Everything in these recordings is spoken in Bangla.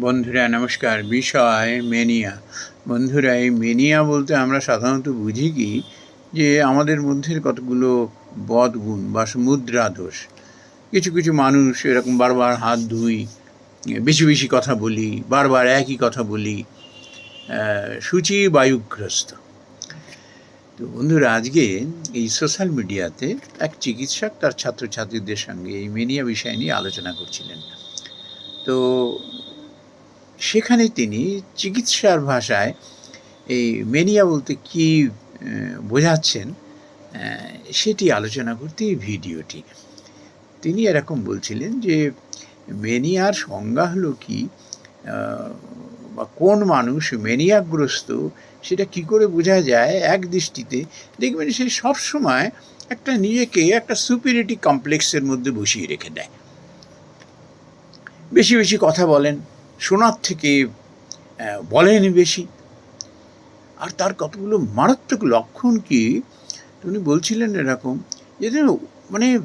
বন্ধুরা, নমস্কার। বিষয় মেনিয়া। বন্ধুরা, এই মেনিয়া বলতে আমরা সাধারণত বুঝি কি? যে আমাদের মধ্যে কতগুলো বদগুণ বা মুদ্রা দোষ। কিছু কিছু মানুষ এরকম বারবার হাত ধুই, বেশি বেশি কথা বলি, বারবার একই কথা বলি সূচি বায়ুগ্রস্ত। তো বন্ধুরা, আজকে এই সোশ্যাল মিডিয়াতে এক চিকিৎসক তার ছাত্রছাত্রীদের সঙ্গে এই মেনিয়া বিষয় নিয়ে আলোচনা করছিলেন। তো সেখানে তিনি চিকিৎসার ভাষায় এই মেনিয়া বলতে কি বোঝাচ্ছেন সেটি আলোচনা করতে এই ভিডিওটি। তিনি এরকম বলছিলেন যে, মেনিয়ার সংজ্ঞা হলো কি বা কোন মানুষ মেনিয়াগ্রস্ত, সেটা কি করে বোঝা যায় এক দৃষ্টিতে, দেখবেন সে সবসময় একটা নিজেকে একটা সুপিরিটি কমপ্লেক্সের মধ্যে বসিয়ে রেখে দেয়। বেশি বেশি কথা বলেন শোনার থেকে বলেন বেশি। আর তার কতগুলো মারাত্মক লক্ষণ কি, উনি বলছিলেন এরকম, যে মানে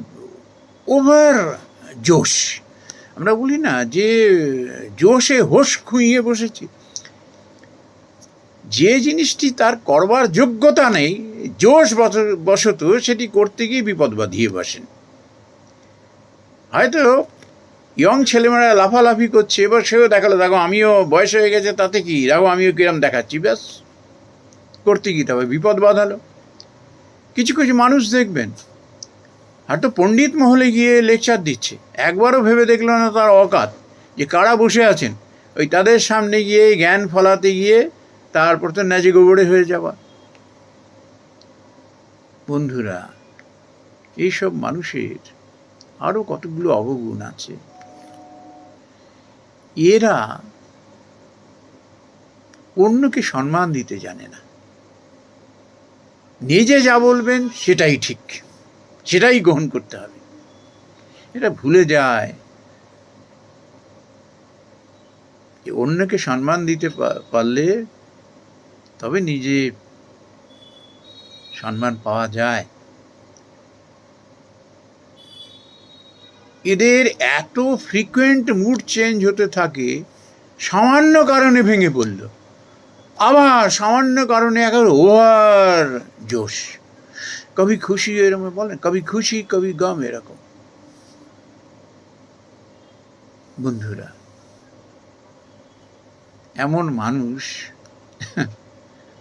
ওভার জোশ। আমরা বলি না যে জোশে হোশ খুঁইয়ে বসেছে। যে জিনিসটি তার করবার যোগ্যতা নেই, জোশ বশ- বশত সেটি করতে গিয়ে বিপদ বাঁধিয়ে বসেন। হয়তো ইয়ং ছেলেমেয়েরা লাফালাফি করছে, এবার সেও দেখাল, দেখো, আমিও বয়স হয়ে গেছে, তাতে কি? দেখো, আমিও কিরম দেখাচ্ছি, ব্যাস। করতে কি তবে? বিপদ বাঁধালো। কিছু কিছু মানুষ দেখবেন, আর তো পণ্ডিত মহলে গিয়ে লেকচার দিচ্ছে। একবারও ভেবে দেখল না তার অকাত, যে কারা বসে আছেন। ওই তাদের সামনে গিয়ে জ্ঞান ফলাতে গিয়ে তারপর তো ন্যাজে গোবরে হয়ে যাওয়া। বন্ধুরা, এইসব মানুষের আরও কতগুলো অবগুণ আছে। এরা অন্যকে সম্মান দিতে জানে না। নিজে যা বলবেন সেটাই ঠিক, সেটাই গ্রহণ করতে হবে। এটা ভুলে যায় অন্যকে সম্মান দিতে পারলে তবে নিজে সম্মান পাওয়া যায়। এদের এত ফ্রিকুয়েন্ট মুড চেঞ্জ হতে থাকে, সামান্য কারণে ভেঙে পড়ল। আবার সামান্য কারণে একেবারে ওভার জোশ। কবি খুশি এরকম বলেন, কবি খুশি, কবি গম এরকম। বন্ধুরা, এমন মানুষ,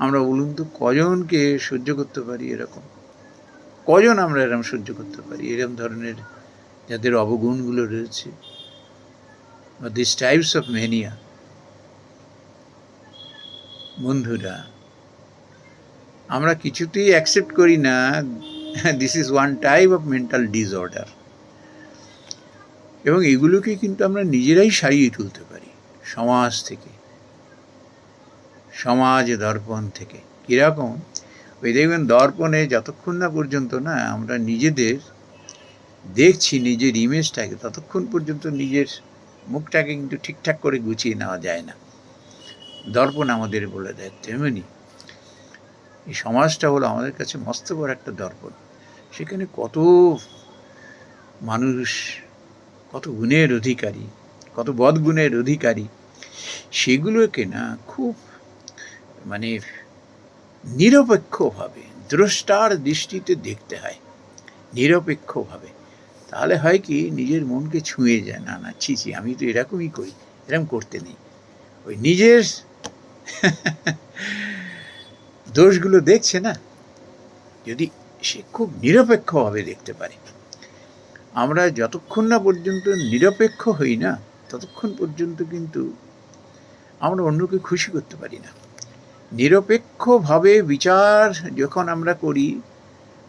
আমরা বলুন তো কজনকে সহ্য করতে পারি এরকম? কজন আমরা এরকম সহ্য করতে পারি? এরকম ধরনের যাদের অবগুণগুলো রয়েছে বা দিস টাইপস অফ মেনিয়া বন্ধুরা, আমরা কিছুতেই অ্যাকসেপ্ট করি না this is one type of mental disorder এবং এগুলোকে কিন্তু আমরা নিজেরাই সারিয়ে তুলতে পারি, সমাজ থেকে, সমাজ দর্পণ থেকে। কীরকম? ওই দেখবেন দর্পণে যতক্ষণ না পর্যন্ত না আমরা নিজেদের দেখছি নিজের ইমেজটাকে ততক্ষণ পর্যন্ত নিজের মুখটাকে কিন্তু ঠিকঠাক করে গুছিয়ে নেওয়া যায় না। দর্পণ আমাদের বলে দেয়, তেমনি এই সমাজটা হলো আমাদের কাছে মস্ত বড় একটা দর্পণ। সেখানে কত মানুষ, কত গুণের অধিকারী, কত বদগুণের অধিকারী, সেগুলোকে না খুব মানে নিরপেক্ষভাবে, দ্রষ্টার দৃষ্টিতে দেখতে হয়। নিরপেক্ষভাবে। তাহলে হয় কি, নিজের মনকে ছুঁয়ে যায়। না না, ছি ছি, আমি তো এরকমই করি, এরকম করতে নেই। ওই নিজের দোষগুলো দেখছে না, যদি সে খুব নিরপেক্ষভাবে দেখতে পারে। আমরা যতক্ষণ না পর্যন্ত নিরপেক্ষ হই না, ততক্ষণ পর্যন্ত কিন্তু আমরা অন্যকে খুশি করতে পারি না। নিরপেক্ষভাবে বিচার যখন আমরা করি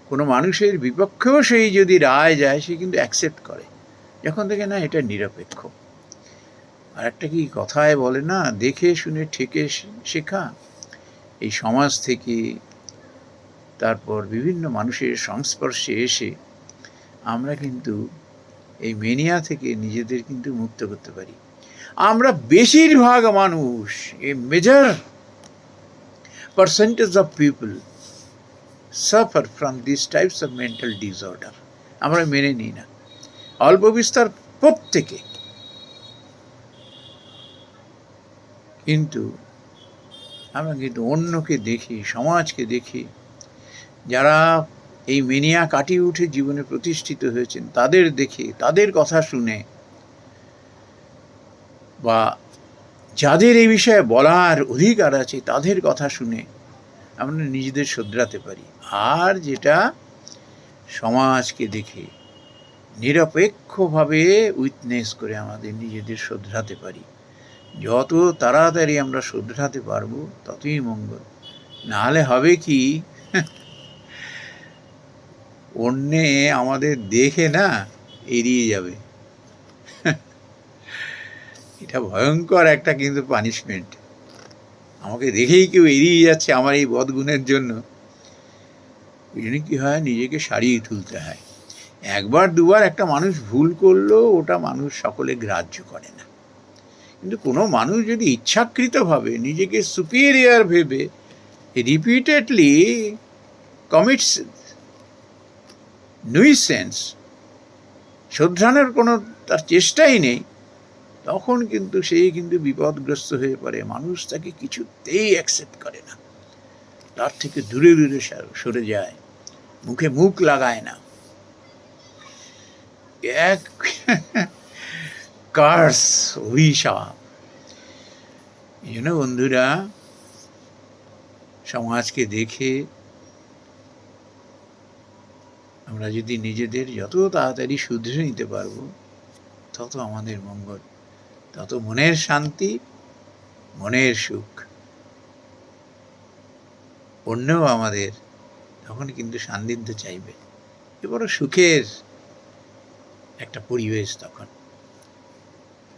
কোনো মানুষের বিপক্ষেও সেই যদি রায় যায়, সে কিন্তু অ্যাকসেপ্ট করে। যখন থেকে না, এটা নিরপেক্ষ। আর একটা কি কথায় বলে না, দেখে, শুনে, ঠেকে শেখা। এই সমাজ থেকে তারপর বিভিন্ন মানুষের সংস্পর্শে এসে আমরা কিন্তু এই মেনিয়া থেকে নিজেদের কিন্তু মুক্ত করতে পারি। আমরা বেশিরভাগ মানুষ, a major percentage of people suffer from this types of mental disorder আমরা মেনে নিই না। অল্প বিস্তার প্রত্যেকে। কিন্তু আমরা কিন্তু অন্যকে দেখি, সমাজকে দেখি, যারা এই মেনিয়া কাটিয়ে উঠে জীবনে প্রতিষ্ঠিত হয়েছেন, তাদের দেখে, তাদের কথা শুনে, বা যাদের এই বিষয়ে বলার অধিকার আছে, তাদের কথা শুনে আমরা নিজেদের শোধরাতে পারি। আর যেটা সমাজকে দেখে নিরপেক্ষভাবে উইটনেস করে আমাদের নিজেদের শোধরাতে পারি। যত তাড়াতাড়ি আমরা শোধরাতে পারব, ততই মঙ্গল। নাহলে হবে কি? অন্যে আমাদের দেখে না, এড়িয়ে যাবে। এটা ভয়ঙ্কর একটা কিন্তু পানিশমেন্ট আমাকে দেখেই কেউ এড়িয়ে যাচ্ছে আমার এই বদগুণের জন্য। ওই জন্য কী হয়? নিজেকে সারিয়ে তুলতে হয়। একবার, দুবার একটা মানুষ ভুল করল, ওটা মানুষ সকলে গ্রাহ্য করে না। কিন্তু কোনো মানুষ যদি ইচ্ছাকৃতভাবে নিজেকে সুপিরিয়ার ভেবে রিপিটেডলি কমিটস নুইসেন্স শোধরানোর কোনো তার চেষ্টাই নেই তখন কিন্তু সেই কিন্তু বিপদগ্রস্ত হয়ে পড়ে। মানুষ তাকে কিছুতেই অ্যাকসেপ্ট করে না। তার থেকে দূরে দূরে সর- যায়। মুখে মুখ লাগায় না। এক কার্স অভিশাপ। এই জন্য বন্ধুরা, সমাজকে দেখে আমরা যদি নিজেদের যত তাড়াতাড়ি শুধরে নিতে পারব, তত আমাদের মঙ্গল। তত মনের শান্তি, মনের সুখ। অন্যও আমাদের তখন কিন্তু সান্নিধ্য চাইবে। এ বড় সুখের একটা পরিবেশ তখন।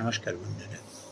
নমস্কার বন্ধুরা।